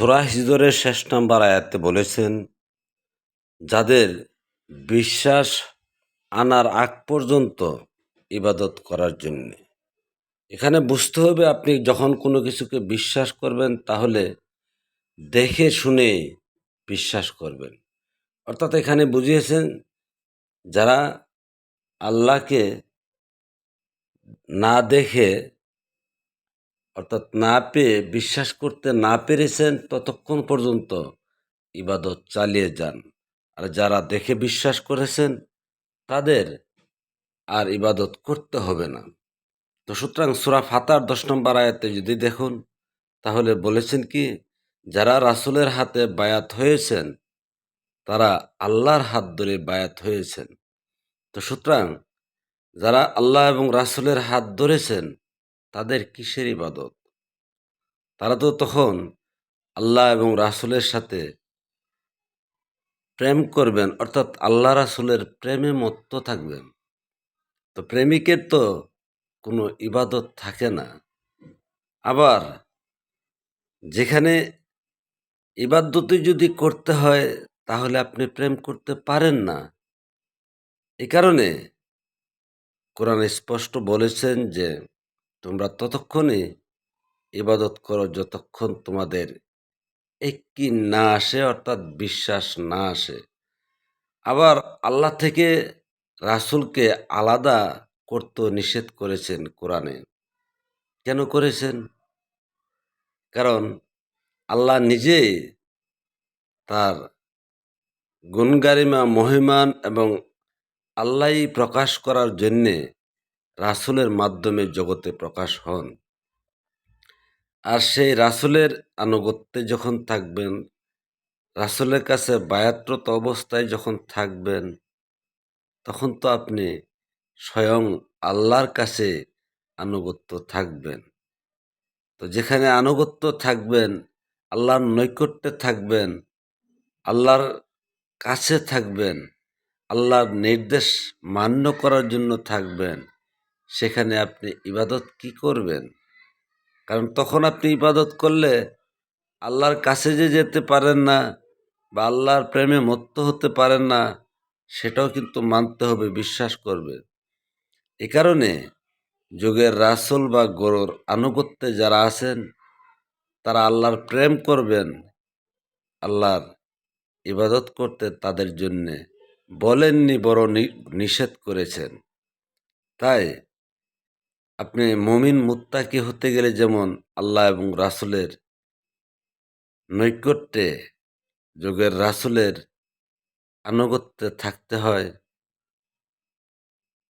সোরা হিজরের শেষ নাম্বার আয়াতে বলেছেন, যাদের বিশ্বাস আনার আগ পর্যন্ত ইবাদত করার জন্যে। এখানে বুঝতে হবে আপনি যখন কোনো কিছুকে বিশ্বাস করবেন, তাহলে দেখে শুনে বিশ্বাস করবেন। অর্থাৎ এখানে বুঝিয়েছেন, যারা আল্লাহকে না দেখে অর্থাৎ না পেয়ে, বিশ্বাস করতে না পেরেছেন, ততক্ষণ পর্যন্ত ইবাদত চালিয়ে যান। আর যারা দেখে বিশ্বাস করেছেন, তাদের আর ইবাদত করতে হবে না। তো সুতরাং সুরা ফাতার দশ নম্বর আয়াতে যদি দেখুন, তাহলে বলেছেন কি, যারা রাসূলের হাতে বায়াত হয়েছেন, তারা আল্লাহর হাত ধরে বায়াত হয়েছেন। তো সুতরাং যারা আল্লাহ এবং রাসূলের হাত ধরেছেন তাদের কিসের ইবাদত? তারা তো তখন আল্লাহ এবং রাসুলের সাথে প্রেম করবেন, অর্থাৎ আল্লাহ রাসুলের প্রেমে মত্ত থাকবেন। তো প্রেমিকের তো কোনো ইবাদত থাকে না। আবার যেখানে ইবাদতই যদি করতে হয়, তাহলে আপনি প্রেম করতে পারেন না। এ কারণে কোরআন স্পষ্ট বলেছেন যে তোমরা ততক্ষণে ইবাদত করো যতক্ষণ তোমাদের একই না আসে, অর্থাৎ বিশ্বাস না আসে। আবার আল্লাহ থেকে রাসূলকে আলাদা করতে নিষেধ করেছেন কোরআনে। কেন করেছেন? কারণ আল্লাহ নিজেই তার গুণগারিমা, মহিমান এবং আল্লাহই প্রকাশ করার জন্যে রাসূলের মাধ্যমে জগতে প্রকাশ হন। আর সেই রাসূলের আনুগত্যে যখন থাকবেন, রাসূলের কাছে বায়াত্রত অবস্থায় যখন থাকবেন, তখন তো আপনি স্বয়ং আল্লাহর কাছে আনুগত্য থাকবেন। তো যেখানে আনুগত্য থাকবেন, আল্লাহর নৈকট্যে থাকবেন, আল্লাহর কাছে থাকবেন, আল্লাহর নির্দেশ মান্য করার জন্য থাকবেন সেখানে আপনি ইবাদত কি করবেন? কারণ তখন আপনি ইবাদত করলে আল্লাহর কাছে যে যেতে পারেন না বা আল্লাহর প্রেমে মত্ত হতে পারেন না, সেটাও কিন্তু মানতে হবে, বিশ্বাস করবে। এ কারণে যুগের রাসূল বা গরুর আনুগত্যে যারা আছেন, তারা আল্লাহর প্রেম করবেন, আল্লাহর ইবাদত করতে তাদের জন্যে বলেননি বড় নিষেধ করেছেন। তাই আপনি মমিন মুত্তাকি হতে গেলে যেমন আল্লাহ এবং রাসুলের নৈকট্যে, যুগের রাসুলের আনুগত্যে থাকতে হয়